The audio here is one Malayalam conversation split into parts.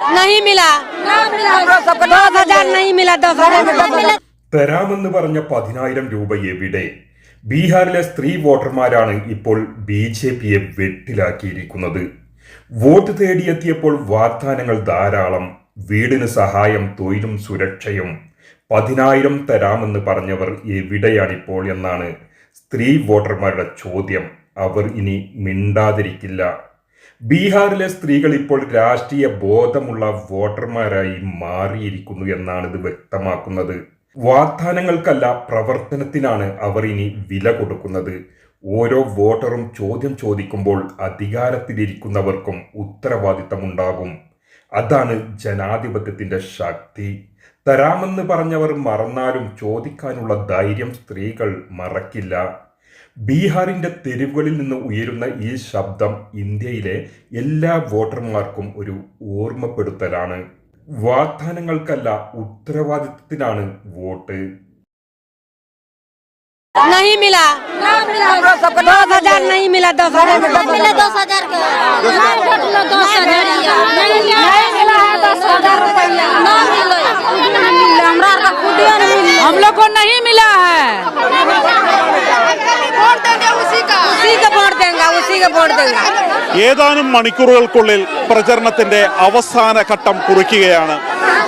नहीं मिला दस हजार नहीं मिला दस हजार തരാമെന്ന് പറഞ്ഞ പതിനായിരം രൂപ എവിടെ ബീഹാറിലെ സ്ത്രീ വോട്ടർമാരാണ് ഇപ്പോൾ ബി ജെ പിയെ വെട്ടിലാക്കിയിരിക്കുന്നത് വോട്ട് തേടിയെത്തിയപ്പോൾ വാഗ്ദാനങ്ങൾ ധാരാളം വീടിന് സഹായം തൊഴിലും സുരക്ഷയും പതിനായിരം തരാമെന്ന് പറഞ്ഞവർ എവിടെയാണിപ്പോൾ എന്നാണ് സ്ത്രീ വോട്ടർമാരുടെ ചോദ്യം അവർ ഇനി മിണ്ടാതിരിക്കില്ല ബീഹാറിലെ സ്ത്രീകൾ ഇപ്പോൾ രാഷ്ട്രീയ ബോധമുള്ള വോട്ടർമാരായി മാറിയിരിക്കുന്നു എന്നാണ് ഇത് വ്യക്തമാക്കുന്നത്. വാഗ്ദാനങ്ങൾക്കല്ല പ്രവർത്തനത്തിനാണ് അവർ ഇനി വില കൊടുക്കുന്നത്. ഓരോ വോട്ടറും ചോദ്യം ചോദിക്കുമ്പോൾ അധികാരത്തിലിരിക്കുന്നവർക്കും ഉത്തരവാദിത്തമുണ്ടാകും. അതാണ് ജനാധിപത്യത്തിന്റെ ശക്തി. തരാമെന്ന് പറഞ്ഞവർ മറന്നാലും ചോദിക്കാനുള്ള ധൈര്യം സ്ത്രീകൾ മറക്കില്ല. ബീഹാറിന്റെ തെരുവുകളിൽ നിന്ന് ഉയരുന്ന ഈ ശബ്ദം ഇന്ത്യയിലെ എല്ലാ വോട്ടർമാർക്കും ഒരു ഓർമ്മപ്പെടുത്തലാണ് വാഗ്ദാനങ്ങൾക്കല്ല ഉത്തരവാദിത്തത്തിനാണ് വോട്ട് नहीं मिला दस हजार नहीं मिला दस हजार मिले दस हजार का दस हजार नहीं मिला है दस हजार रुपया ना मिले हमरा का खुदिया नहीं मिले हम लोग को नहीं मिला है ഏതാനും മണിക്കൂറുകൾക്കുള്ളിൽ പ്രചരണത്തിന്റെ അവസാന ഘട്ടം കുറിക്കുകയാണ്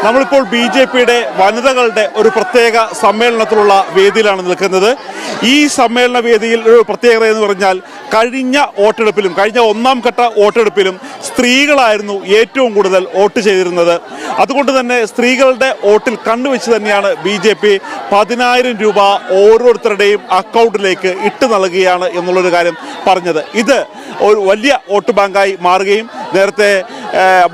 നമ്മളിപ്പോൾ ബി ജെ പിയുടെ വനിതകളുടെ ഒരു പ്രത്യേക സമ്മേളനത്തിലുള്ള വേദിയിലാണ് നിൽക്കുന്നത്. ഈ സമ്മേളന വേദിയിൽ ഒരു പ്രത്യേകത എന്ന് പറഞ്ഞാൽ കഴിഞ്ഞ വോട്ടെടുപ്പിലും കഴിഞ്ഞ ഒന്നാം ഘട്ട വോട്ടെടുപ്പിലും സ്ത്രീകളായിരുന്നു ഏറ്റവും കൂടുതൽ വോട്ട് ചെയ്തിരുന്നത്. അതുകൊണ്ട് തന്നെ സ്ത്രീകളുടെ വോട്ടിൽ കണ്ണുവെച്ച് തന്നെയാണ് ബി ജെ പി പതിനായിരം രൂപ ഓരോരുത്തരുടെയും അക്കൗണ്ടിലേക്ക് ഇട്ട് നൽകുകയാണ് എന്നുള്ളൊരു കാര്യം പറഞ്ഞത്. ഇത് ഒരു വലിയ വോട്ട് ബാങ്കായി മാറുകയും നേരത്തെ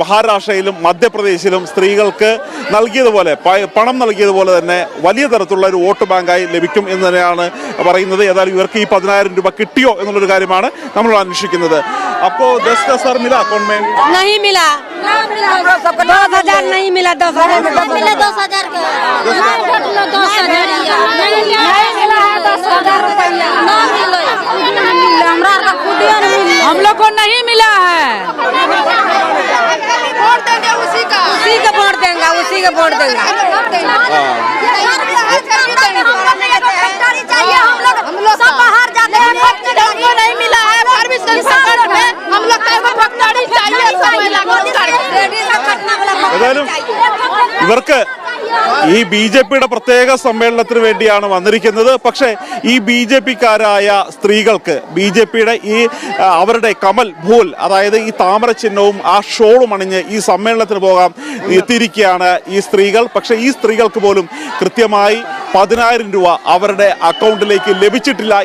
മഹാരാഷ്ട്രയിലും മധ്യപ്രദേശിലും സ്ത്രീകൾക്ക് നൽകിയതുപോലെ പ- പണം നൽകിയതുപോലെ തന്നെ വലിയ തരത്തിലുള്ള ഒരു വോട്ട് ബാങ്കായി ലഭിക്കും എന്ന് തന്നെയാണ് പറയുന്നത് ഏതായാലും ഇവർക്ക് ഈ പതിനായിരം രൂപ കിട്ടിയോ എന്നുള്ളൊരു കാര്യമാണ് നമ്മൾ അന്വേഷിക്കുന്നത് അപ്പോൾ ദസ് ദസ് സർ മില അക്കൗണ്ട് में नहीं मिला दस हजार नहीं मिला दस हजार मिले दस हजार का दस हजार नहीं मिला है दस हजार रुपया ना मिले हमरा का खुदिया नहीं मिले हम लोग को नहीं मिला है देंगे उसी का वोट देंगे हम लोग सब बाहर जाते हैं हमको नहीं मिला है परमिशन संकट में हम लोग का फैक्ट्री चाहिए सब महिला ഏതായാലും ഇവർക്ക് ഈ ബി ജെ പിയുടെ പ്രത്യേക സമ്മേളനത്തിന് വേണ്ടിയാണ് വന്നിരിക്കുന്നത്. പക്ഷേ ഈ ബി ജെ പിക്കാരായ സ്ത്രീകൾക്ക് ബി ജെ പിയുടെ ഈ അവരുടെ കമൽ ഭൂൽ അതായത് ഈ താമര ചിഹ്നവും ആ ഷോളും അണിഞ്ഞ് ഈ സമ്മേളനത്തിന് പോകാൻ എത്തിയിരിക്കുകയാണ് ഈ സ്ത്രീകൾ. പക്ഷേ ഈ സ്ത്രീകൾക്ക് പോലും കൃത്യമായി പതിനായിരം രൂപ അവരുടെ അക്കൗണ്ടിലേക്ക് ലഭിച്ചിട്ടില്ല